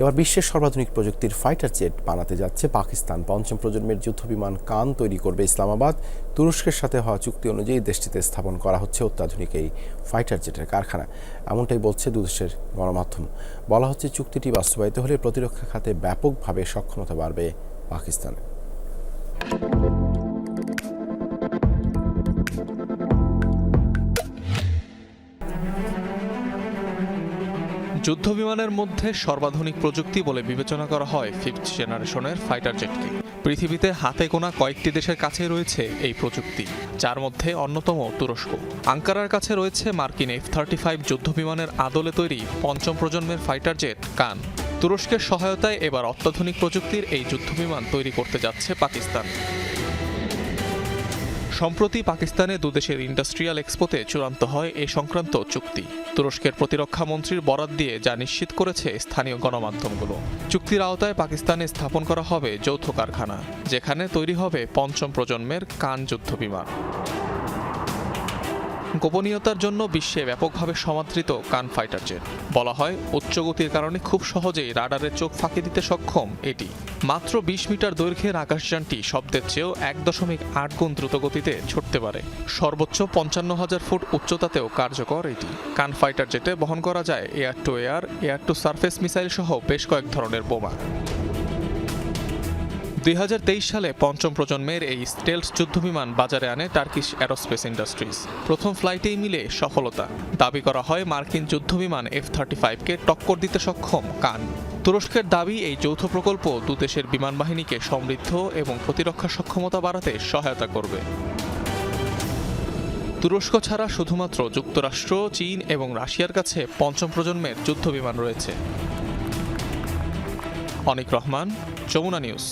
এবার বিশ্বের সর্বাধুনিক প্রযুক্তির ফাইটার জেট বানাতে যাচ্ছে পাকিস্তান। পঞ্চম প্রজন্মের যুদ্ধবিমান কান তৈরি করবে ইসলামাবাদ। তুরস্কের সাথে হওয়া চুক্তি অনুযায়ী দেশটিতে স্থাপন করা হচ্ছে অত্যাধুনিক এই ফাইটার জেটের কারখানা। এমনটাই বলছে দুদেশের গণমাধ্যম। বলা হচ্ছে চুক্তিটি বাস্তবায়িত হলে প্রতিরক্ষা খাতে ব্যাপকভাবে সক্ষমতা বাড়বে পাকিস্তানের। যুদ্ধবিমানের মধ্যে সর্বাধুনিক প্রযুক্তি বলে বিবেচনা করা হয় ফিফথ জেনারেশনের ফাইটার জেটকে। পৃথিবীতে হাতে গোনা কয়েকটি দেশের কাছে রয়েছে এই প্রযুক্তি, যার মধ্যে অন্যতম তুরস্ক। আঙ্কারার কাছে রয়েছে মার্কিন এফ থার্টি ফাইভ যুদ্ধবিমানের আদলে তৈরি পঞ্চম প্রজন্মের ফাইটার জেট কান। তুরস্কের সহায়তায় এবার অত্যাধুনিক প্রযুক্তির এই যুদ্ধবিমান তৈরি করতে যাচ্ছে পাকিস্তান। সম্প্রতি পাকিস্তানে দুদেশের ইন্ডাস্ট্রিয়াল এক্সপোতে চূড়ান্ত হয় এ সংক্রান্ত চুক্তি। তুরস্কের প্রতিরক্ষা মন্ত্রীর বরাত দিয়ে যা নিশ্চিত করেছে স্থানীয় গণমাধ্যমগুলো। চুক্তির আওতায় পাকিস্তানে স্থাপন করা হবে যৌথ কারখানা, যেখানে তৈরি হবে পঞ্চম প্রজন্মের কান যুদ্ধ বিমান গোপনীয়তার জন্য বিশ্বে ব্যাপকভাবে সমাদৃত কান ফাইটার জেট বলা হয় উচ্চ গতির কারণে খুব সহজেই রাডারের চোখ ফাঁকি দিতে সক্ষম এটি। মাত্র বিশ মিটার দৈর্ঘ্যের আকাশযানটি শব্দের চেয়েও এক দশমিক আট গুণ দ্রুত গতিতে ছুটতে পারে। সর্বোচ্চ পঞ্চান্ন হাজার ফুট উচ্চতাতেও কার্যকর এটি। কান ফাইটার জেটে বহন করা যায় air to air air to surface missile সহ বেশ কয়েক ধরনের বোমা। দুই হাজার তেইশ সালে পঞ্চম প্রজন্মের এই স্টেলস যুদ্ধবিমান বাজারে আনে টার্কিশ অ্যারোস্পেস ইন্ডাস্ট্রিজ। প্রথম ফ্লাইটেই মিলে সফলতা। দাবি করা হয় মার্কিন যুদ্ধবিমান এফ থার্টি ফাইভকে টক্কর দিতে সক্ষম কান। তুরস্কের দাবি, এই যৌথ প্রকল্প দুদেশের বিমান বাহিনীকে সমৃদ্ধ এবং প্রতিরক্ষা সক্ষমতা বাড়াতে সহায়তা করবে। তুরস্ক ছাড়া শুধুমাত্র যুক্তরাষ্ট্র, চীন এবং রাশিয়ার কাছে পঞ্চম প্রজন্মের যুদ্ধবিমান রয়েছে। অনিক রহমান, যমুনা নিউজ।